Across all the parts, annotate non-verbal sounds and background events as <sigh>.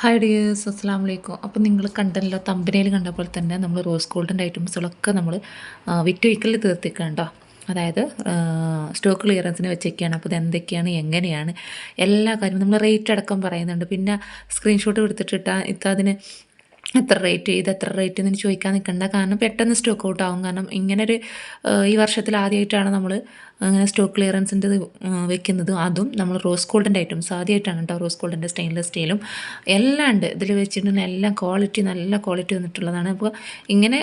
Hi dears അസ്സാം വലൈക്കും അപ്പോൾ നിങ്ങൾ കണ്ടല്ലോ തമ്പനയിൽ കണ്ടപ്പോൾ തന്നെ നമ്മൾ റോസ് ഗോൾഡിന്റെ ഐറ്റംസുകളൊക്കെ നമ്മൾ വിറ്റ് വയ്ക്കലിൽ തീർത്തിക്കണ്ടോ അതായത് സ്റ്റോക്ക് ക്ലിയറൻസിന് വെച്ചേക്കാണ്. അപ്പോൾ ഇത് എന്തൊക്കെയാണ് എങ്ങനെയാണ് എല്ലാ കാര്യവും നമ്മൾ റേറ്റ് അടക്കം പറയുന്നുണ്ട്. പിന്നെ സ്ക്രീൻഷോട്ട് എടുത്തിട്ടിട്ടാ ഇപ്പം അതിന് എത്ര റേറ്റ് ഇത് എത്ര റേറ്റ് എന്ന് ചോദിക്കാൻ നിൽക്കണ്ട കാരണം പെട്ടെന്ന് സ്റ്റോക്ക് ഔട്ട് ആവും. കാരണം ഇങ്ങനൊരു ഈ വർഷത്തിൽ ആദ്യമായിട്ടാണ് നമ്മൾ അങ്ങനെ സ്റ്റോക്ക് ക്ലിയറൻസിന്റെ വെക്കുന്നത് അതും നമ്മൾ റോസ് ഗോൾഡിന്റെ ഐറ്റംസ് ആദ്യമായിട്ടാണ് കേട്ടോ റോസ് ഗോൾഡിന്റെ സ്റ്റെയിൻലെസ് സ്റ്റീലും. എല്ലാം ഉണ്ട്. ഇതിൽ വെച്ചിട്ടുണ്ടെങ്കിൽ എല്ലാം ക്വാളിറ്റി നല്ല ക്വാളിറ്റി വന്നിട്ടുള്ളതാണ്. അപ്പോൾ ഇങ്ങനെ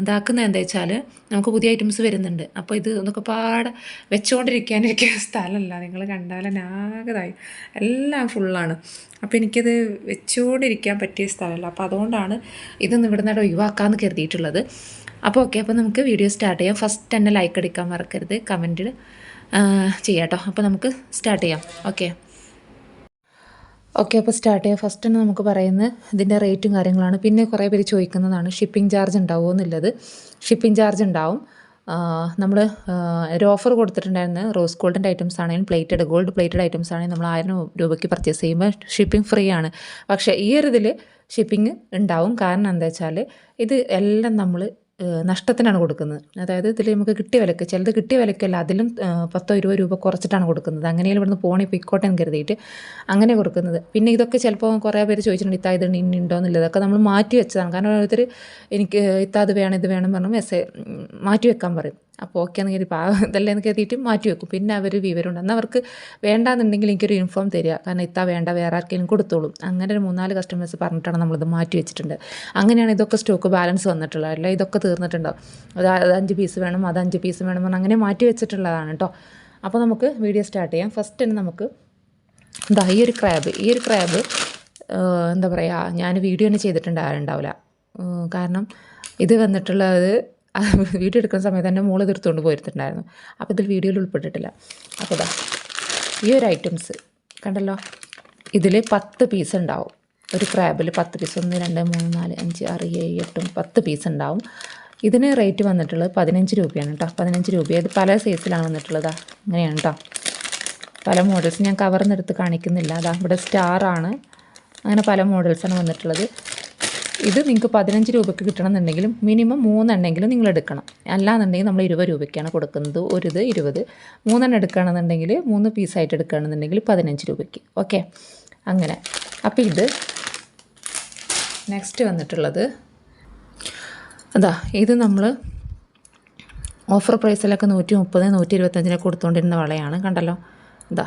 ഇതാക്കുന്നത് എന്താ വെച്ചാൽ നമുക്ക് പുതിയ ഐറ്റംസ് വരുന്നുണ്ട്. അപ്പോൾ ഇത് ഒന്നൊക്കെ പാടെ വെച്ചുകൊണ്ടിരിക്കാനൊക്കെ <laughs> സ്ഥലമല്ല. നിങ്ങൾ കണ്ടാലും ആകതായി. എല്ലാം ഫുള്ളാണ് അപ്പോൾ എനിക്കത് വെച്ചുകൊണ്ടിരിക്കാൻ പറ്റിയ സ്ഥലമല്ല. അപ്പോൾ അതുകൊണ്ടാണ് ഇതൊന്നും ഇവിടെ നിന്ന് ഒഴിവാക്കാമെന്ന് കരുതിയിട്ടുള്ളത്. അപ്പോൾ ഓക്കെ അപ്പോൾ നമുക്ക് വീഡിയോ സ്റ്റാർട്ട് ചെയ്യാം. ഫസ്റ്റ് തന്നെ ലൈക്ക് അടിക്കാൻ മറക്കരുത്. കമന്റ് ചെയ്യാം കേട്ടോ അപ്പോൾ നമുക്ക് സ്റ്റാർട്ട് ചെയ്യാം. ഓക്കെ ഓക്കെ അപ്പോൾ സ്റ്റാർട്ട് ചെയ്യാം. ഫസ്റ്റ് തന്നെ നമുക്ക് പറയുന്നത് ഇതിന്റെ റേറ്റും കാര്യങ്ങളാണ്. പിന്നെ കുറേ പേര് ചോദിക്കുന്നതാണ് ഷിപ്പിംഗ് ചാർജ് ഉണ്ടാവുമോ എന്നുള്ളത്. ഷിപ്പിംഗ് ചാർജ് ഉണ്ടാവും. നമ്മൾ ഒരു ഓഫർ കൊടുത്തിട്ടുണ്ടായിരുന്നു റോസ് ഗോൾഡിന്റെ ഐറ്റംസ് ആണെങ്കിലും പ്ലേറ്റഡ് ഗോൾഡ് പ്ലേറ്റഡ് ഐറ്റംസ് ആണെങ്കിലും നമ്മൾ ആയിരം രൂപയ്ക്ക് പർച്ചേസ് ചെയ്യുമ്പോൾ ഷിപ്പിംഗ് ഫ്രീ ആണ്. പക്ഷേ ഈ ഒരു ഇതിൽ ഷിപ്പിംഗ് ഉണ്ടാവും. കാരണം എന്താ വെച്ചാൽ ഇത് എല്ലാം നമ്മൾ നഷ്ടത്തിനാണ് കൊടുക്കുന്നത്. അതായത് ഇതിൽ നമുക്ക് കിട്ടിയ വിലക്ക് ചിലത് കിട്ടിയ വിലക്കല്ല അതിലും പത്തോ ഇരുപത് രൂപ കുറച്ചിട്ടാണ് കൊടുക്കുന്നത്. അങ്ങനെയും ഇവിടുന്ന് പോണി പൊയ്ക്കോട്ടെ എന്ന് കരുതിയിട്ട് അങ്ങനെ കൊടുക്കുന്നത്. പിന്നെ ഇതൊക്കെ ചിലപ്പോൾ കുറേ പേര് ചോദിച്ചിട്ടുണ്ട് ഇത്താ ഇത് ഇന്നുണ്ടോ എന്നുള്ളത്. അതൊക്കെ നമ്മൾ മാറ്റി വെച്ചതാണ്. കാരണം ഓരോരുത്തർ എനിക്ക് ഇത്താ അത് വേണം ഇത് വേണം പറഞ്ഞു മെസ്സേജ് മാറ്റി വെക്കാൻ പറയും. അപ്പോൾ ഓക്കെ എന്ന് കരുതി പാവം ഇതല്ലേ എന്ന് കരുതിയിട്ട് മാറ്റി വെക്കും. പിന്നെ അവർ വിവരമുണ്ട്. എന്നാൽ അവർക്ക് വേണ്ടാന്നുണ്ടെങ്കിൽ എനിക്കൊരു ഇൻഫോം തരിക. കാരണം ഇത്താ വേണ്ട വേറെ ആർക്കെങ്കിലും കൊടുത്തോളും. അങ്ങനെ ഒരു മൂന്നാൽ കസ്റ്റമേഴ്സ് പറഞ്ഞിട്ടാണ് നമ്മളിത് മാറ്റി വെച്ചിട്ടുണ്ട്. അങ്ങനെയാണ് ഇതൊക്കെ സ്റ്റോക്ക് ബാലൻസ് വന്നിട്ടുള്ളത്. അല്ല? ഇതൊക്കെ തീർന്നിട്ടുണ്ടാവും അത് അഞ്ച് പീസ് വേണം അത് അഞ്ച് പീസ് വേണം എന്ന് അങ്ങനെ മാറ്റി വെച്ചിട്ടുള്ളതാണ് കേട്ടോ. അപ്പോൾ നമുക്ക് വീഡിയോ സ്റ്റാർട്ട് ചെയ്യാം. ഫസ്റ്റ് തന്നെ നമുക്ക് ഇതാ ഈ ഒരു ക്രാബ് ഈ ഒരു ക്രാബ് എന്താ പറയുക ഞാൻ വീഡിയോ തന്നെ ചെയ്തിട്ടുണ്ടാവില്ല കാരണം ഇത് വന്നിട്ടുള്ളത് <laughs> വീഡിയോ എടുക്കുന്ന സമയത്ത് എന്റെ മോൾ തീർത്തുകൊണ്ട് പോയിരുന്നിട്ടുണ്ടായിരുന്നു അപ്പോൾ ഇതിൽ വീഡിയോയിൽ ഉൾപ്പെട്ടിട്ടില്ല. അപ്പോൾ ഇതാ ഈ ഒരു ഐറ്റംസ് കണ്ടല്ലോ? ഇതിൽ പത്ത് പീസ് ഉണ്ടാവും. ഒരു ക്രാബിൽ പത്ത് പീസ് ഒന്ന് രണ്ട് മൂന്ന് നാല് അഞ്ച് ആറ് ഏഴ് എട്ടും പത്ത് പീസ് ഉണ്ടാവും. ഇതിന് റേറ്റ് വന്നിട്ടുള്ളത് പതിനഞ്ച് രൂപയാണ് കേട്ടോ പതിനഞ്ച് രൂപ. ഇത് പല സൈസിലാണ് വന്നിട്ടുള്ളത്. അങ്ങനെയാണ് കേട്ടോ പല മോഡൽസ് ഞാൻ കവർന്നെടുത്ത് കാണിക്കുന്നില്ല. അതാ ഇവിടെ സ്റ്റാറാണ് അങ്ങനെ പല മോഡൽസാണ് വന്നിട്ടുള്ളത്. ഇത് നിങ്ങൾക്ക് പതിനഞ്ച് രൂപയ്ക്ക് കിട്ടണമെന്നുണ്ടെങ്കിലും മിനിമം മൂന്നെണ്ണെങ്കിലും നിങ്ങൾ എടുക്കണം. അല്ലാന്നുണ്ടെങ്കിൽ നമ്മൾ ഇരുപത് രൂപയ്ക്കാണ് കൊടുക്കുന്നത്. ഒരു ഇത് ഇരുപത്. മൂന്നെണ്ണം എടുക്കുകയാണെന്നുണ്ടെങ്കിൽ മൂന്ന് പീസായിട്ട് എടുക്കുകയാണെന്നുണ്ടെങ്കിൽ പതിനഞ്ച് രൂപയ്ക്ക്. ഓക്കെ അങ്ങനെ. അപ്പോൾ ഇത് നെക്സ്റ്റ് വന്നിട്ടുള്ളത്. അതാ ഇത് നമ്മൾ ഓഫർ പ്രൈസിലൊക്കെ നൂറ്റി മുപ്പത് നൂറ്റി ഇരുപത്തഞ്ചിനൊക്കെ കൊടുത്തുകൊണ്ടിരുന്ന വളയാണ്. കണ്ടല്ലോ? ഇതാ.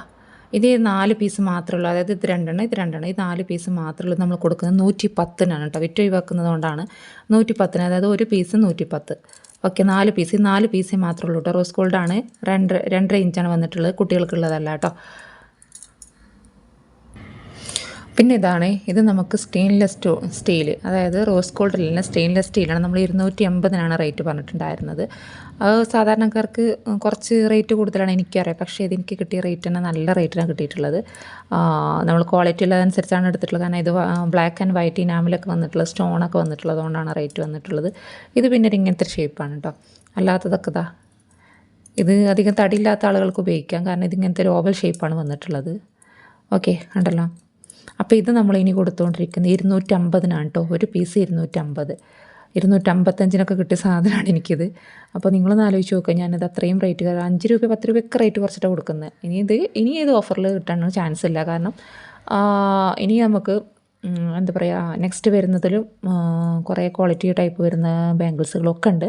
ഇത് നാല് പീസ് മാത്രമേ അതായത് ഇത് രണ്ടെണ്ണം ഇത് രണ്ടെണ്ണം. ഈ നാല് പീസ് മാത്രമേ ഉള്ളൂ നമ്മൾ കൊടുക്കുന്നത്. നൂറ്റി പത്തിനാണ് കേട്ടോ. വിറ്റ് ഒഴിവാക്കുന്നത് കൊണ്ടാണ്. നൂറ്റി പത്തിന് അതായത് ഒരു പീസ് നൂറ്റി പത്ത് ഓക്കെ നാല് പീസ് ഈ നാല് പീസേ മാത്രമേ ഉള്ളൂ കേട്ടോ. റോസ് ഗോൾഡാണ് രണ്ട് രണ്ടര ഇഞ്ചാണ് വന്നിട്ടുള്ളത്. കുട്ടികൾക്കുള്ളതല്ല കേട്ടോ. പിന്നെ ഇതാണ് ഇത് നമുക്ക് സ്റ്റെയിൻലെസ് സ്റ്റോ സ്റ്റീൽ അതായത് റോസ് ഗോൾഡ് അല്ല സ്റ്റെയിൻലെസ് സ്റ്റീലാണ് നമ്മൾ ഇരുന്നൂറ്റി എൺപതിനാണ് റേറ്റ് പറഞ്ഞിട്ടുണ്ടായിരുന്നത്. അത് സാധാരണക്കാർക്ക് കുറച്ച് റേറ്റ് കൂടുതലാണ് എനിക്കറിയാം. പക്ഷേ ഇതെനിക്ക് കിട്ടിയ റേറ്റ് തന്നെ നല്ല റേറ്റിനാണ് കിട്ടിയിട്ടുള്ളത്. നമ്മൾ ക്വാളിറ്റി ഉള്ളതനുസരിച്ചാണ് എടുത്തിട്ടുള്ളത്. കാരണം ഇത് ബ്ലാക്ക് ആൻഡ് വൈറ്റ് ഇനാമിലൊക്കെ വന്നിട്ടുള്ള സ്റ്റോണൊക്കെ വന്നിട്ടുള്ളത് കൊണ്ടാണ് റേറ്റ് വന്നിട്ടുള്ളത്. ഇത് പിന്നെ ഇങ്ങനത്തെ ഷേപ്പാണ് കേട്ടോ അല്ലാത്തതൊക്കെ ഇതാ. ഇത് അധികം തടിയില്ലാത്ത ആളുകൾക്ക് ഉപയോഗിക്കാം. കാരണം ഇതിങ്ങനത്തെ ഒരു ഓവൽ ഷേപ്പാണ് വന്നിട്ടുള്ളത്. ഓക്കെ കണ്ടല്ലോ. അപ്പോൾ ഇത് നമ്മൾ ഇനി കൊടുത്തുകൊണ്ടിരിക്കുന്നത് ഇരുന്നൂറ്റമ്പതിനാണ് കേട്ടോ ഒരു പീസ് ഇരുന്നൂറ്റമ്പത്. ഇരുന്നൂറ്റമ്പത്തഞ്ചിനൊക്കെ കിട്ടിയ സാധനമാണ് എനിക്കിത്. അപ്പോൾ നിങ്ങളൊന്ന് ആലോചിച്ച് നോക്കുക ഞാനിത് അത്രയും റേറ്റ് കാരണം അഞ്ച് രൂപ പത്ത് രൂപയൊക്കെ റേറ്റ് കുറച്ചിട്ടാണ് കൊടുക്കുന്നത് ഇനി ഇത് ഇനി ഇത് ഓഫറിൽ കിട്ടാൻ ചാൻസ് ഇല്ല. കാരണം ഇനി നമുക്ക് എന്താ പറയുക നെക്സ്റ്റ് വരുന്നതിലും കുറേ ക്വാളിറ്റി ടൈപ്പ് വരുന്ന ബാംഗിൾസുകളൊക്കെ ഉണ്ട്.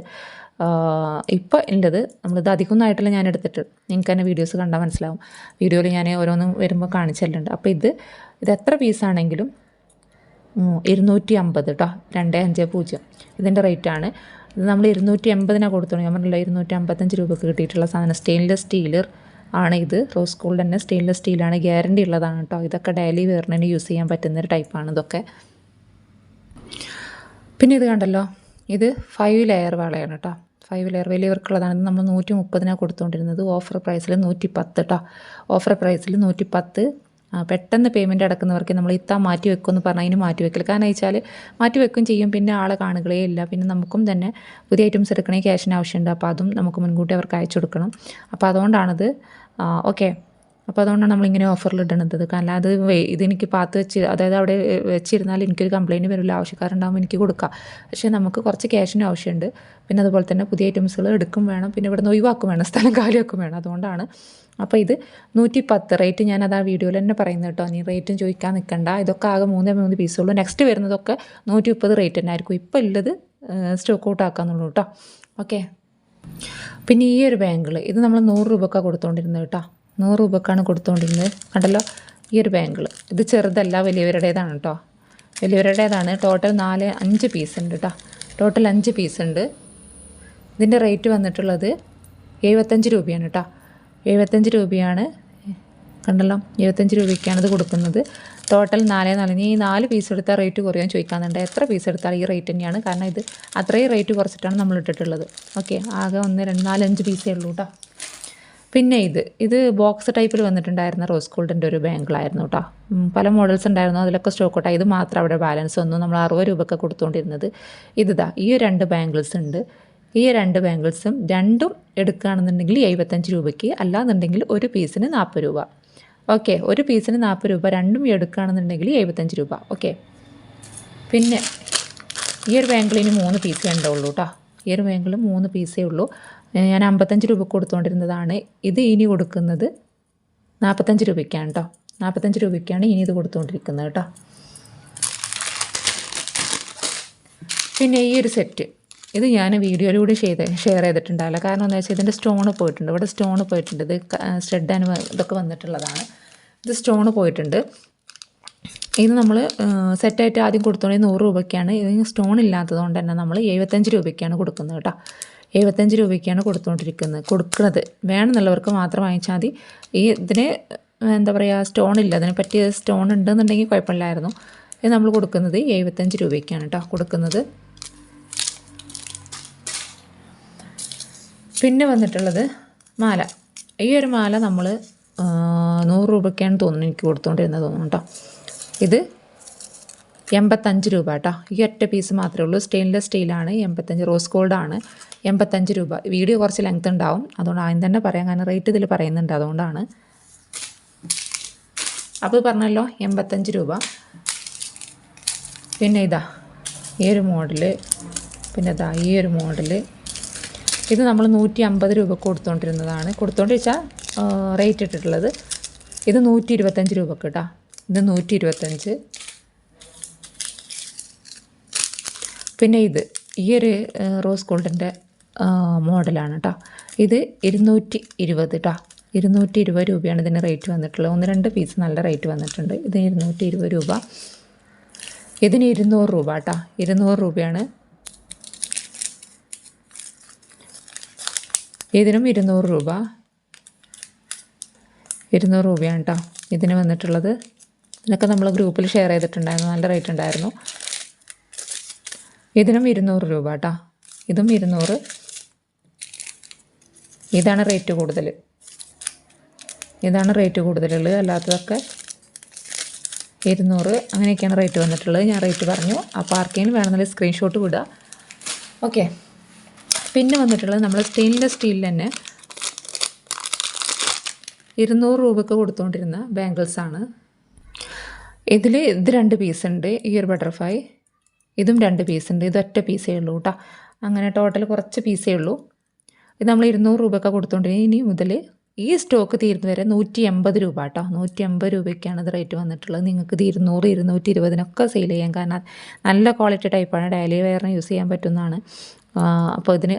ഇപ്പോൾ ഉള്ളത് നമ്മളിത് അധികമൊന്നും ആയിട്ടില്ല ഞാൻ എടുത്തിട്ട് നിങ്ങൾക്ക് തന്നെ വീഡിയോസ് കണ്ടാൽ മനസ്സിലാവും. വീഡിയോയിൽ ഞാൻ ഓരോന്നും വരുമ്പോൾ കാണിച്ചല്ലുണ്ട്. അപ്പോൾ ഇത് ഇത് എത്ര പീസാണെങ്കിലും ഇരുന്നൂറ്റി അമ്പത് കേട്ടോ രണ്ട് അഞ്ച് പൂജ്യം. ഇതിന്റെ റേറ്റാണ് ഇത് നമ്മൾ ഇരുന്നൂറ്റി എൺപതിനാണ് കൊടുത്തോളൂ. ഞാൻ പറഞ്ഞില്ല ഇരുന്നൂറ്റി അമ്പത്തഞ്ച് രൂപക്ക് കിട്ടിയിട്ടുള്ള സാധനം. സ്റ്റെയിൻലെസ് സ്റ്റീലർ ആണ് ഇത്. റോസ് ഗോൾഡ് തന്നെ സ്റ്റെയിൻലെസ് സ്റ്റീലാണ് ഗ്യാരണ്ടി ഉള്ളതാണ് കേട്ടോ ഇതൊക്കെ ഡെയിലി വെയറിന് യൂസ് ചെയ്യാൻ പറ്റുന്ന ഒരു ടൈപ്പാണ് ഇതൊക്കെ. പിന്നെ ഇത് കണ്ടല്ലോ. ഇത് ഫൈവ് ലെയർ വളയാണ് കേട്ടോ ഫൈവ് ലെയർ വലിയവർക്കുള്ളതാണ് നമ്മൾ നൂറ്റി മുപ്പതിനാണ് കൊടുത്തുകൊണ്ടിരുന്നത് ഓഫർ പ്രൈസിൽ നൂറ്റി പത്ത് കേട്ടോ ഓഫർ പ്രൈസിൽ നൂറ്റി പത്ത് പെട്ടെന്ന് പേയ്മെന്റ് അടക്കുന്നവർക്ക് നമ്മൾ ഇത്താ മാറ്റി വെക്കുമെന്ന് പറഞ്ഞാൽ അതിന് മാറ്റി വെക്കില്ല കാരണം വെച്ചാൽ മാറ്റി വെക്കും ചെയ്യും പിന്നെ ആളെ കാണുകളേ ഇല്ല. പിന്നെ നമുക്കും തന്നെ പുതിയ ഐറ്റംസ് എടുക്കണേ ക്യാഷിന് ആവശ്യമുണ്ട്. അപ്പോൾ അതും നമുക്ക് മുൻകൂട്ടി അവർക്ക് അയച്ചു കൊടുക്കണം. അപ്പോൾ അതുകൊണ്ടാണത്. ഓക്കെ അപ്പോൾ അതുകൊണ്ടാണ് നമ്മളിങ്ങനെ ഓഫറിൽ ഇടണത്. കാരണം അത് ഇതെനിക്ക് പാത്ത് വെച്ച് അതായത് അവിടെ വെച്ചിരുന്നാൽ എനിക്കൊരു കംപ്ലയിന്റ് വരില്ല. ആവശ്യക്കാരുണ്ടാകുമ്പോൾ എനിക്ക് കൊടുക്കാം. പക്ഷേ നമുക്ക് കുറച്ച് ക്യാഷിന് ആവശ്യമുണ്ട്. പിന്നെ അതുപോലെ തന്നെ പുതിയ ഐറ്റംസുകൾ എടുക്കും വേണം. പിന്നെ ഇവിടെ നിന്ന് ഒഴിവാക്കും വേണം. സ്ഥലം കാലിയാക്കും വേണം. അതുകൊണ്ടാണ്. അപ്പോൾ ഇത് നൂറ്റി പത്ത് റേറ്റ് ഞാനത് ആ വീഡിയോയിൽ തന്നെ പറയുന്നത് കേട്ടോ. നീ റേറ്റും ചോദിക്കാൻ നിൽക്കണ്ട ഇതൊക്കെ ആകെ മൂന്നേ മൂന്ന് പീസുള്ളൂ നെക്സ്റ്റ് വരുന്നതൊക്കെ നൂറ്റി മുപ്പത് റേറ്റ് തന്നെ ആയിരിക്കും. ഇപ്പോൾ ഉള്ളത് സ്റ്റോക്ക് ഔട്ട് ആക്കാന്നുള്ളൂ കേട്ടോ. ഓക്കെ പിന്നെ ഈ ഒരു ബാങ്കിൽ ഇത് നമ്മൾ നൂറ് രൂപക്കാണ് കൊടുത്തുകൊണ്ടിരുന്നത് കേട്ടോ. നൂറ് രൂപക്കാണ് കൊടുത്തുകൊണ്ടിരുന്നത് കണ്ടല്ലോ? ഈ ഒരു ബാങ്കിൾ ഇത് ചെറുതല്ല വലിയവരുടേതാണ് കേട്ടോ വലിയവരുടേതാണ്. ടോട്ടൽ നാല് അഞ്ച് പീസ് ഉണ്ട് കേട്ടോ ടോട്ടൽ അഞ്ച് പീസ് ഉണ്ട്. ഇതിന്റെ റേറ്റ് വന്നിട്ടുള്ളത് എഴുപത്തഞ്ച് രൂപയാണ് കേട്ടോ എഴുപത്തഞ്ച് രൂപയാണ്. കണ്ടല്ലോ? എഴുപത്തഞ്ച് രൂപയ്ക്കാണ് ഇത് കൊടുക്കുന്നത്. ടോട്ടൽ നാല് നാല് ഇനി ഈ നാല് പീസ് എടുത്താൽ റേറ്റ് കുറയാൻ ചോദിക്കാന്നുണ്ട്. എത്ര പീസ് എടുത്താൽ ഈ റേറ്റ് തന്നെയാണ്. കാരണം ഇത് അത്രയും റേറ്റ് കുറച്ചിട്ടാണ് നമ്മൾ ഇട്ടിട്ടുള്ളത്. ഓക്കെ ആകെ ഒന്ന് രണ്ട് നാല് അഞ്ച് പീസേ ഉള്ളൂ കേട്ടോ പിന്നെ ഇത് ഇത് ബോക്സ് ടൈപ്പിൽ വന്നിട്ടുണ്ടായിരുന്ന റോസ് ഗോൾഡിന്റെ ഒരു ബാങ്കിളായിരുന്നു കേട്ടോ പല മോഡൽസ് ഉണ്ടായിരുന്നു അതിലൊക്കെ സ്റ്റോക്ക് ഔട്ടായി ഇത് മാത്രം അവിടെ ബാലൻസ് വന്നു. നമ്മൾ അറുപത് രൂപയ്ക്ക് കൊടുത്തുകൊണ്ടിരുന്നത് ഇതാ ഈ രണ്ട് ബാങ്കിൾസ് ഉണ്ട്. ഈ രണ്ട് ബാങ്കിൾസും രണ്ടും എടുക്കുകയാണെന്നുണ്ടെങ്കിൽ എഴുപത്തഞ്ച് രൂപയ്ക്ക് അല്ലാന്നുണ്ടെങ്കിൽ ഒരു പീസിന് നാൽപ്പത് രൂപ. ഓക്കെ ഒരു പീസിന് നാൽപ്പത് രൂപ രണ്ടും എടുക്കുകയാണെന്നുണ്ടെങ്കിൽ എഴുപത്തഞ്ച് രൂപ. ഓക്കെ പിന്നെ ഈ ഒരു ബാങ്കിളിന് മൂന്ന് പീസേ ഉണ്ടാവുള്ളൂ കേട്ടോ ഈ ഒരു ബാങ്കിൽ മൂന്ന് പീസേ ഉള്ളൂ. ഞാൻ അമ്പത്തഞ്ച് രൂപ കൊടുത്തുകൊണ്ടിരുന്നതാണ് ഇത് ഇനി കൊടുക്കുന്നത് നാൽപ്പത്തഞ്ച് രൂപയ്ക്കാണ് കേട്ടോ നാൽപ്പത്തഞ്ച് രൂപയ്ക്കാണ് ഇനി ഇത് കൊടുത്തുകൊണ്ടിരിക്കുന്നത് കേട്ടോ പിന്നെ ഈ ഒരു സെറ്റ് ഇത് ഞാൻ വീഡിയോയിലൂടെ ചെയ്ത് ഷെയർ ചെയ്തിട്ടുണ്ടാവില്ല കാരണം എന്താ വെച്ചാൽ ഇതിന്റെ സ്റ്റോണ് പോയിട്ടുണ്ട്. ഇവിടെ സ്റ്റോണ് പോയിട്ടുണ്ട്. ഇത് സ്റ്റഡ് അനുവ ഇതൊക്കെ വന്നിട്ടുള്ളതാണ്. ഇത് സ്റ്റോണ് പോയിട്ടുണ്ട്. ഇത് നമ്മൾ സെറ്റായിട്ട് ആദ്യം കൊടുത്തോണ്ടെങ്കിൽ നൂറ് രൂപയ്ക്കാണ്. ഇത് സ്റ്റോൺ ഇല്ലാത്തത് കൊണ്ട് തന്നെ നമ്മൾ എഴുപത്തഞ്ച് രൂപയ്ക്കാണ് കൊടുക്കുന്നത് കേട്ടോ എഴുപത്തഞ്ച് രൂപയ്ക്കാണ് കൊടുത്തുകൊണ്ടിരിക്കുന്നത് കൊടുക്കുന്നത് വേണമെന്നുള്ളവർക്ക് മാത്രം വാങ്ങിച്ചാൽ മതി. ഈ ഇതിന് എന്താ പറയുക സ്റ്റോൺ ഇല്ല. അതിനെ പറ്റിയ സ്റ്റോൺ ഉണ്ടെന്നുണ്ടെങ്കിൽ കുഴപ്പമില്ലായിരുന്നു. ഇത് നമ്മൾ കൊടുക്കുന്നത് എഴുപത്തഞ്ച് രൂപയ്ക്കാണ് കേട്ടോ കൊടുക്കുന്നത്. പിന്നെ വന്നിട്ടുള്ളത് മാല. ഈ ഒരു മാല നമ്മൾ നൂറ് രൂപയ്ക്കാണ് തോന്നുന്നു എനിക്ക് കൊടുത്തുകൊണ്ടിരുന്നത് തോന്നുന്നു കേട്ടോ ഇത് എൺപത്തഞ്ച് രൂപ കേട്ടോ. ഈ ഒറ്റ പീസ് മാത്രമേ ഉള്ളൂ. സ്റ്റെയിൻലെസ് സ്റ്റീലാണ് എൺപത്തഞ്ച് റോസ് ഗോൾഡാണ് എൺപത്തഞ്ച് രൂപ. വീഡിയോ കുറച്ച് ലെങ്ത് ഉണ്ടാവും. അതുകൊണ്ട് ആദ്യം തന്നെ പറയാം. കാരണം റേറ്റ് ഇതിൽ പറയുന്നുണ്ട്. അതുകൊണ്ടാണ്. അപ്പോൾ പറഞ്ഞല്ലോ എൺപത്തഞ്ച് രൂപ. പിന്നെ ഇതാ ഈ ഒരു മോഡൽ പിന്നെ ഇതാ ഈ ഒരു മോഡൽ ഇത് നമ്മൾ നൂറ്റി അമ്പത് രൂപ കൊടുത്തുകൊണ്ടിരുന്നതാണ് കൊടുത്തോണ്ട് വെച്ചാൽ റേറ്റ് ഇട്ടിട്ടുള്ളത്. ഇത് നൂറ്റി ഇരുപത്തഞ്ച് രൂപക്ക് കേട്ടോ. ഇത് നൂറ്റി ഇരുപത്തഞ്ച് പിന്നെ ഇത് ഈ ഒരു റോസ് ഗോൾഡിന്റെ മോഡലാണ് കേട്ടോ ഇത് ഇരുന്നൂറ്റി ഇരുപത് കേട്ടോ ഇരുന്നൂറ്റി ഇരുപത് രൂപയാണ് ഇതിന് റേറ്റ് വന്നിട്ടുള്ളത്. ഒന്ന് രണ്ട് പീസ് നല്ല റേറ്റ് വന്നിട്ടുണ്ട്. ഇത് ഇരുന്നൂറ്റി ഇരുപത് രൂപ. ഇതിന് ഇരുന്നൂറ് രൂപ കേട്ടോ ഇരുന്നൂറ് രൂപയാണ്. ഇതിനും ഇരുന്നൂറ് രൂപ. ഇരുന്നൂറ് രൂപയാണ് കേട്ടോ ഇതിന് വന്നിട്ടുള്ളത്. ഇതിനൊക്കെ നമ്മൾ ഗ്രൂപ്പിൽ ഷെയർ ചെയ്തിട്ടുണ്ടായിരുന്നു. നല്ല റേറ്റ് ഉണ്ടായിരുന്നു. ഇതിനും ഇരുന്നൂറ് രൂപ കേട്ടോ ഇതും ഇരുന്നൂറ്. ഇതാണ് റേറ്റ് കൂടുതൽ. ഇതാണ് റേറ്റ് കൂടുതലുള്ളത്. അല്ലാത്തതൊക്കെ ഇരുന്നൂറ്. അങ്ങനെയൊക്കെയാണ് റേറ്റ് വന്നിട്ടുള്ളത്. ഞാൻ റേറ്റ് പറഞ്ഞു. അപ്പോൾ ആർക്കെങ്കിലും വേണമെന്നുള്ള സ്ക്രീൻഷോട്ട് വിടുക. ഓക്കെ. പിന്നെ വന്നിട്ടുള്ളത് നമ്മൾ സ്റ്റെയിൻലെസ് സ്റ്റീലിൽ തന്നെ ഇരുന്നൂറ് രൂപയ്ക്ക് കൊടുത്തുകൊണ്ടിരുന്ന ബാംഗിൾസാണ്. ഇതിൽ ഇത് രണ്ട് പീസ് ഉണ്ട് ഈ ഒരു ബട്ടർഫ്ലൈ. ഇതും രണ്ട് പീസ് ഉണ്ട്. ഇത് ഒറ്റ പീസേ ഉള്ളൂ കേട്ടോ അങ്ങനെ ടോട്ടൽ കുറച്ച് പീസേ ഉള്ളൂ. ഇത് നമ്മൾ ഇരുന്നൂറ് രൂപയ്ക്ക് കൊടുത്തുകൊണ്ടിരുന്നത് ഇനി മുതൽ ഈ സ്റ്റോക്ക് തീരുന്ന വരെ നൂറ്റി എൺപത് രൂപ കേട്ടോ നൂറ്റി എൺപത് രൂപയ്ക്കാണ് ഇത് റേറ്റ് വന്നിട്ടുള്ളത്. നിങ്ങൾക്ക് ഇത് ഇരുന്നൂറ് ഇരുന്നൂറ്റി ഇരുപതിനൊക്കെ സെയിൽ ചെയ്യാം കാരണം നല്ല ക്വാളിറ്റി ടൈപ്പാണ് ഡെയിലി വെയറിന് യൂസ് ചെയ്യാൻ പറ്റുന്നതാണ്. അപ്പോൾ ഇതിന്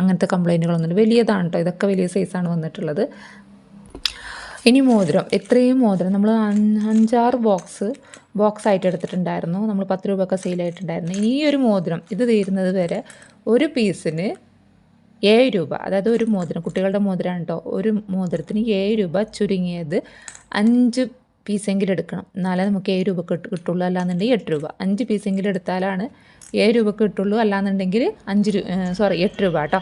അങ്ങനത്തെ കംപ്ലൈന്റുകളൊന്നുമില്ല വലിയതാണ് കേട്ടോ ഇതൊക്കെ വലിയ സൈസാണ് വന്നിട്ടുള്ളത്. ഇനി മോതിരം. എത്രയും മോതിരം. നമ്മൾ അഞ്ചാറ് ബോക്സ് ബോക്സ് ആയിട്ട് എടുത്തിട്ടുണ്ടായിരുന്നു. നമ്മൾ പത്ത് രൂപയൊക്കെ സെയിലായിട്ടുണ്ടായിരുന്നു ഈ ഒരു മോതിരം ഇത് തീരുന്നത് വരെ ഒരു പീസിന് ഏഴ് രൂപ. അതായത് ഒരു മോതിരം കുട്ടികളുടെ മോതിരമാണ് കേട്ടോ ഒരു മോതിരത്തിന് ഏഴ് രൂപ ചുരുങ്ങിയത് അഞ്ച് പീസെങ്കിലും എടുക്കണം. എന്നാലേ നമുക്ക് ഏഴ് രൂപ കിട്ടു കിട്ടുള്ളൂ അല്ലാന്നുണ്ടെങ്കിൽ എട്ട് രൂപ. അഞ്ച് പീസെങ്കിലും എടുത്താലാണ് ഏഴ് രൂപ കിട്ടുള്ളൂ അല്ലാന്നുണ്ടെങ്കിൽ അഞ്ച് സോറി എട്ട് രൂപ കേട്ടോ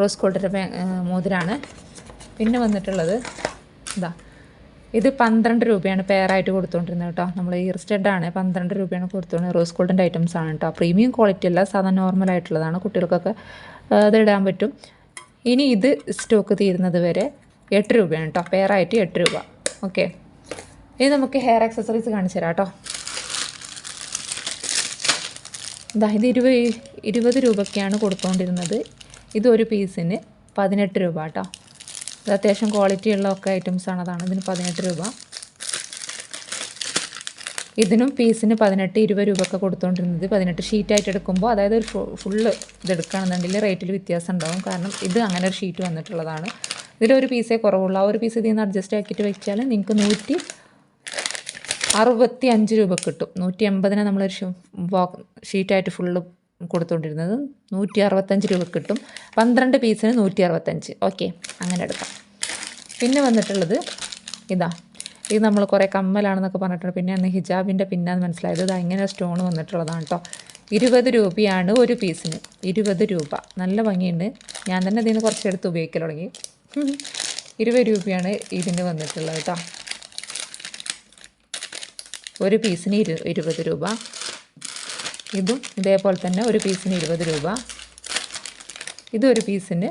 റോസ് ഗോൾഡിന്റെ മോതിരാണ്. പിന്നെ വന്നിട്ടുള്ളത് ഇതാ. ഇത് പന്ത്രണ്ട് രൂപയാണ് പെയറായിട്ട് കൊടുത്തുകൊണ്ടിരുന്നത് കേട്ടോ. നമ്മൾ ഇയർ സ്റ്റഡാണ് പന്ത്രണ്ട് രൂപയാണ് കൊടുത്തുകൊണ്ടിരുന്നത് റോസ് ഗോൾഡിന്റെ ഐറ്റംസ് ആണ് കേട്ടോ. പ്രീമിയം ക്വാളിറ്റി അല്ല സാധാരണ നോർമൽ ആയിട്ടുള്ളതാണ്. കുട്ടികൾക്കൊക്കെ അത് ഇടാൻ പറ്റും. ഇനി ഇത് സ്റ്റോക്ക് തീരുന്നത് വരെ എട്ട് രൂപയാണ് കേട്ടോ. പെയറായിട്ട് എട്ട് രൂപ. ഓക്കെ ഇനി നമുക്ക് ഹെയർ ആക്സസറീസ് കാണിച്ചു തരാം കേട്ടോ. ഇതാ ഇത് ഇരുപത് ഇരുപത് രൂപയ്ക്കാണ് കൊടുത്തുകൊണ്ടിരുന്നത് ഇത് ഒരു പീസിന് പതിനെട്ട് രൂപ കേട്ടോ. ഇത് അത്യാവശ്യം ക്വാളിറ്റി ഉള്ള ഒക്കെ ഐറ്റംസാണ് അതാണ് ഇതിന് പതിനെട്ട് രൂപ. ഇതിനും പീസിന് പതിനെട്ട് ഇരുപത് രൂപ ഒക്കെ കൊടുത്തുകൊണ്ടിരുന്നത് പതിനെട്ട് ഷീറ്റായിട്ട് എടുക്കുമ്പോൾ അതായത് ഒരു ഫുള്ള് ഇതെടുക്കുകയാണെന്നുണ്ടെങ്കിൽ റേറ്റിൽ വ്യത്യാസം ഉണ്ടാവും. കാരണം ഇത് അങ്ങനെ ഒരു ഷീറ്റ് വന്നിട്ടുള്ളതാണ്. ഇതിലൊരു പീസേ കുറവുള്ളൂ. ആ ഒരു പീസ് ഇതിൽ നിന്ന് അഡ്ജസ്റ്റ് ആക്കിയിട്ട് വെച്ചാൽ നിങ്ങൾക്ക് നൂറ്റി അറുപത്തി അഞ്ച് രൂപ കിട്ടും. നൂറ്റി എൺപതിനെ നമ്മളൊരു ഷീറ്റായിട്ട് ഫുള്ള് കൊടുത്തുകൊണ്ടിരുന്നത് നൂറ്റി അറുപത്തഞ്ച് രൂപ കിട്ടും. പന്ത്രണ്ട് പീസിന് നൂറ്റി അറുപത്തഞ്ച് ഓക്കെ അങ്ങനെ എടുക്കാം. പിന്നെ വന്നിട്ടുള്ളത് ഇതാ. ഇത് നമ്മൾ കുറേ കമ്മലാണെന്നൊക്കെ പറഞ്ഞിട്ടുണ്ട്. പിന്നെ അന്ന് ഹിജാബിന്റെ പിന്നാന്ന് മനസ്സിലായത്. ഇത് ഇങ്ങനെ സ്റ്റോൺ വന്നിട്ടുള്ളതാണ് കേട്ടോ ഇരുപത് രൂപയാണ് ഒരു പീസിന്. ഇരുപത് രൂപ. നല്ല ഭംഗിയുണ്ട്. ഞാൻ തന്നെ ഇതിന് കുറച്ചെടുത്ത് ഉപയോഗിക്കൽ തുടങ്ങി. ഇരുപത് രൂപയാണ് ഇതിന് വന്നിട്ടുള്ളത് കേട്ടോ ഒരു പീസിന് ഇരു ഇരുപത് രൂപ. ഇതും ഇതേപോലെ തന്നെ ഒരു പീസിന് ഇരുപത് രൂപ. ഇതും ഒരു പീസിന്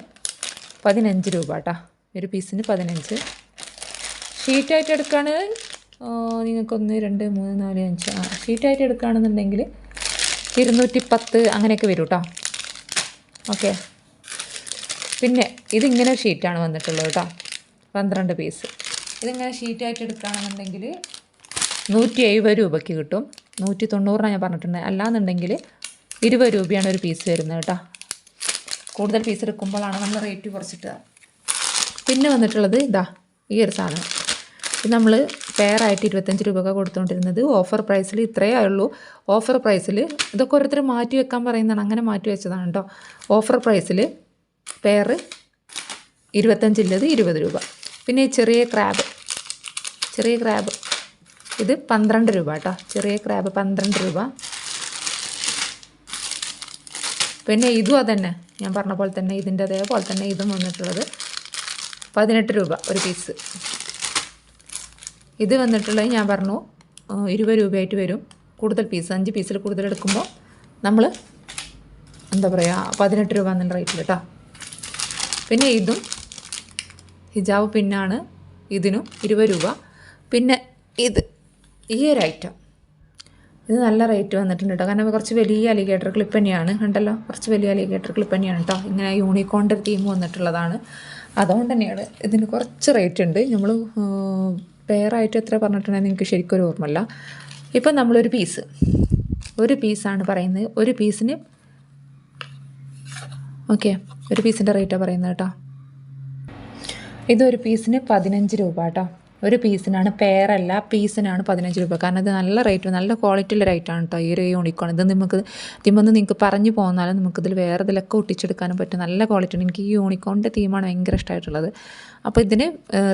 പതിനഞ്ച് രൂപ കേട്ടോ ഒരു പീസിന് പതിനഞ്ച്. ഷീറ്റായിട്ട് നിങ്ങൾക്ക് ഒന്ന് രണ്ട് മൂന്ന് നാല് അഞ്ച് ആ ഷീറ്റായിട്ട് എടുക്കുകയാണെന്നുണ്ടെങ്കിൽ ഇരുന്നൂറ്റി പത്ത് അങ്ങനെയൊക്കെ വരും കേട്ടോ ഓക്കെ. പിന്നെ ഇതിങ്ങനെ ഷീറ്റാണ് വന്നിട്ടുള്ളത് കേട്ടോ പന്ത്രണ്ട് പീസ്. ഇതിങ്ങനെ ഷീറ്റായിട്ട് എടുക്കുകയാണെന്നുണ്ടെങ്കിൽ നൂറ്റി എഴുപത് രൂപയ്ക്ക് കിട്ടും. നൂറ്റി തൊണ്ണൂറിനാണ് ഞാൻ പറഞ്ഞിട്ടുണ്ട് അല്ലാന്നുണ്ടെങ്കിൽ ഇരുപത് രൂപയാണ് ഒരു പീസ് വരുന്നത് കേട്ടോ. കൂടുതൽ പീസ് എടുക്കുമ്പോഴാണ് നമ്മൾ റേറ്റ് കുറച്ചിട്ട് പിന്നെ വന്നിട്ടുള്ളത് ഇതാ ഈ ഒരു സാധനം. ഇത് നമ്മൾ പെയറായിട്ട് ഇരുപത്തഞ്ച് രൂപയൊക്കെ കൊടുത്തുകൊണ്ടിരുന്നത്. ഓഫർ പ്രൈസിൽ ഇത്രയേ ഉള്ളൂ ഓഫർ പ്രൈസിൽ ഇതൊക്കെ ഓരോരുത്തർ മാറ്റി വെക്കാൻ പറയുന്നതാണ്. അങ്ങനെ മാറ്റി വെച്ചതാണ് കേട്ടോ. ഓഫർ പ്രൈസിൽ പെയർ ഇരുപത്തഞ്ചില്ലത് ഇരുപത് രൂപ. പിന്നെ ചെറിയ ക്രാബ് ചെറിയ ക്രാബ് ഇത് പന്ത്രണ്ട് രൂപ കേട്ടോ ചെറിയ ക്രാബ് പന്ത്രണ്ട് രൂപ. പിന്നെ ഇതും അതന്നെ. ഞാൻ പറഞ്ഞ പോലെ തന്നെ ഇതിന്റെ അതേപോലെ തന്നെ ഇതും വന്നിട്ടുള്ളത് പതിനെട്ട് രൂപ ഒരു പീസ് ഇത് വന്നിട്ടുള്ളത് ഞാൻ പറഞ്ഞു ഇരുപത് രൂപയായിട്ട് വരും. കൂടുതൽ പീസ് അഞ്ച് പീസിൽ കൂടുതൽ എടുക്കുമ്പോൾ നമ്മൾ എന്താ പറയുക പതിനെട്ട് രൂപ എന്നുള്ള റേറ്റിൽ കേട്ടോ പിന്നെ ഇതും ഹിജാബ് പിന്നാണ് ഇതിനും ഇരുപത് രൂപ. പിന്നെ ഇത് ഈ ഒരു ഐറ്റം ഇത് നല്ല റേറ്റ് വന്നിട്ടുണ്ട് കേട്ടോ കാരണം കുറച്ച് വലിയ അലിഗേറ്റർ ക്ലിപ്പ് തന്നെയാണ്. കണ്ടല്ലോ? കുറച്ച് വലിയ അലിഗേറ്റർ ക്ലിപ്പ് തന്നെയാണ് കേട്ടോ ഇങ്ങനെ യൂണിക്കോണിന്റെ തീം വന്നിട്ടുള്ളതാണ്. അതുകൊണ്ട് തന്നെയാണ് ഇതിന് കുറച്ച് റേറ്റ് ഉണ്ട്. നമ്മൾ പെയറായിട്ട് എത്ര പറഞ്ഞിട്ടുണ്ടെങ്കിൽ എനിക്ക് ശരിക്കൊരു ഓർമ്മല്ല ഇപ്പം നമ്മളൊരു പീസ് ഒരു പീസാണ് പറയുന്നത്. ഒരു പീസിന് ഓക്കെ ഒരു പീസിന്റെ റേറ്റാണ് പറയുന്നത് കേട്ടോ ഇതൊരു പീസിന് പതിനഞ്ച് രൂപ കേട്ടോ ഒരു പീസിനാണ് പെയറല്ല പീസിനാണ് പതിനഞ്ച് രൂപ. കാരണം ഇത് നല്ല റേറ്റ് നല്ല ക്വാളിറ്റിയുള്ള റേറ്റാണ് കേട്ടോ ഈ ഒരു യൂണിക്കോൺ ഇത് നമുക്ക് തീമൊന്ന് നിങ്ങൾക്ക് പറഞ്ഞു പോന്നാലും നമുക്കിതിൽ വേറെ ഇതിലൊക്കെ ഒട്ടിച്ചെടുക്കാനും പറ്റും. നല്ല ക്വാളിറ്റി ഉണ്ട് എനിക്ക് ഈ യൂണിക്കോണിന്റെ തീമാണ് ഭയങ്കര ഇഷ്ടമായിട്ടുള്ളത് അപ്പോൾ ഇതിന്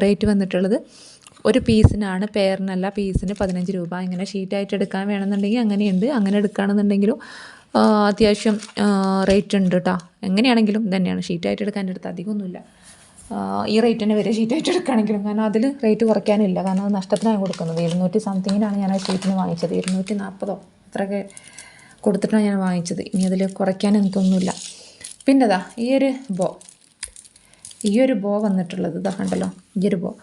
റേറ്റ് വന്നിട്ടുള്ളത് ഒരു പീസിനാണ് പെയറിനല്ല പീസിന് പതിനഞ്ച് രൂപ. ഇങ്ങനെ ഷീറ്റായിട്ട് എടുക്കാൻ വേണമെന്നുണ്ടെങ്കിൽ അങ്ങനെയുണ്ട്. അങ്ങനെ എടുക്കുകയാണെന്നുണ്ടെങ്കിലും അത്യാവശ്യം റേറ്റ് ഉണ്ട് കേട്ടോ എങ്ങനെയാണെങ്കിലും തന്നെയാണ് ഷീറ്റായിട്ട് എടുക്കാൻ എന്റെ അടുത്ത് അധികമൊന്നുമില്ല ഈ റേറ്റ് തന്നെ വരെ ഷീറ്റായിട്ട് എടുക്കുകയാണെങ്കിലും കാരണം അതിൽ റേറ്റ് കുറയ്ക്കാനില്ല. കാരണം അത് നഷ്ടത്തിനാണ് കൊടുക്കുന്നത്. ഇരുന്നൂറ്റി സംതിങ്ങിനാണ് ഞാൻ ആ ഷീറ്റിന് വാങ്ങിച്ചത്. ഇരുന്നൂറ്റി നാൽപ്പതോ അത്രയൊക്കെ കൊടുത്തിട്ടാണ് ഞാൻ വാങ്ങിച്ചത്. ഇനി അതിൽ കുറയ്ക്കാൻ എനിക്കൊന്നുമില്ല. പിന്നെതാ ഈ ഒരു ബോ ഈ ഒരു ബോ വന്നിട്ടുള്ളത് ഇതാ കണ്ടല്ലോ. ഈ ഒരു ബോ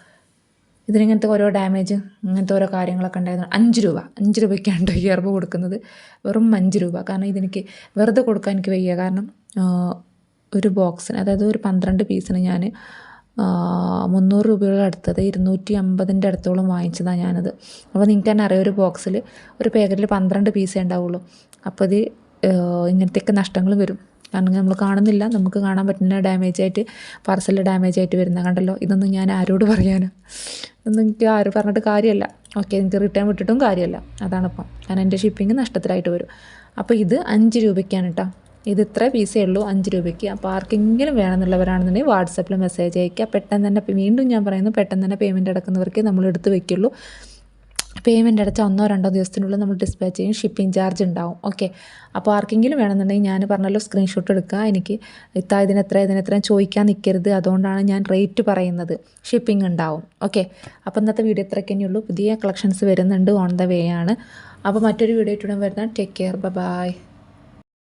ഇതിനിങ്ങനത്തെ ഓരോ ഡാമേജ് അങ്ങനത്തെ ഓരോ കാര്യങ്ങളൊക്കെ ഉണ്ടായിരുന്നു. അഞ്ച് രൂപ. അഞ്ച് രൂപയ്ക്കാണ് ഈ എർബ് കൊടുക്കുന്നത്. വെറും അഞ്ച് രൂപ. കാരണം ഇതെനിക്ക് വെറുതെ കൊടുക്കാൻ എനിക്ക് വയ്യ. കാരണം ഒരു ബോക്സിന് അതായത് ഒരു പന്ത്രണ്ട് പീസിന് ഞാൻ മുന്നൂറ് രൂപയുടെ അടുത്തത് ഇരുന്നൂറ്റി അമ്പതിന്റെ അടുത്തോളം വാങ്ങിച്ചതാണ് ഞാനത്. അപ്പോൾ നിങ്ങൾക്ക് തന്നെ അറിയാം ഒരു ബോക്സിൽ ഒരു പാക്കറ്റിൽ പന്ത്രണ്ട് പീസേ ഉണ്ടാവുള്ളൂ. അപ്പോൾ ഇത് ഇങ്ങനത്തെയൊക്കെ നഷ്ടങ്ങൾ വരും. കാരണം നമ്മൾ കാണുന്നില്ല നമുക്ക് കാണാൻ പറ്റുന്ന ഡാമേജ് ആയിട്ട് പാർസൽ ഡാമേജ് ആയിട്ട് വരുന്ന കണ്ടല്ലോ? ഇതൊന്നും ഞാൻ ആരോട് പറയാനോ? ഇതൊന്നും എനിക്ക് ആരും പറഞ്ഞിട്ട് കാര്യമല്ല. ഓക്കെ എനിക്ക് റിട്ടേൺ വിട്ടിട്ടും കാര്യമല്ല. അതാണിപ്പം. കാരണം എന്റെ ഷിപ്പിംഗ് നഷ്ടത്തിലായിട്ട് വരും. അപ്പോൾ ഇത് അഞ്ച് രൂപയ്ക്കാണ് കേട്ടോ ഇത് ഇത്ര പീസേ ഉള്ളൂ അഞ്ച് രൂപയ്ക്ക്. അപ്പോൾ ആർക്കെങ്കിലും വേണമെന്നുള്ളവരാണെന്നുണ്ടെങ്കിൽ വാട്സപ്പിൽ മെസ്സേജ് അയക്കുക പെട്ടെന്ന് തന്നെ വീണ്ടും ഞാൻ പറയുന്നു പെട്ടെന്ന് തന്നെ പേയ്മെന്റ് അടക്കുന്നവർക്ക് നമ്മൾ എടുത്ത് വെക്കുള്ളൂ. പേയ്മെന്റ് അടച്ച ഒന്നോ രണ്ടോ ദിവസത്തിനുള്ളിൽ നമ്മൾ ഡിസ്പാച്ച് ചെയ്യും ഷിപ്പിംഗ് ചാർജ് ഉണ്ടാവും. ഓക്കെ അപ്പോൾ ആർക്കെങ്കിലും വേണമെന്നുണ്ടെങ്കിൽ ഞാൻ പറഞ്ഞല്ലോ സ്ക്രീൻഷോട്ട് എടുക്കുക. എനിക്ക് ഇത്താ ഇതിനെത്ര എത്ര ഇതിന് ചോദിക്കാൻ നിൽക്കരുത് അതുകൊണ്ടാണ് ഞാൻ റേറ്റ് പറയുന്നത്. ഷിപ്പിംഗ് ഉണ്ടാവും. ഓക്കെ അപ്പോൾ ഇന്നത്തെ വീഡിയോ ഇത്രയ്ക്ക് തന്നെയുള്ളൂ പുതിയ കളക്ഷൻസ് വരുന്നുണ്ട് ഓൺ ദ വേ ആണ്. അപ്പോൾ മറ്റൊരു വീഡിയോ ഇട്ടുടൻ വരുന്ന ടേക്ക് കെയർ ബൈ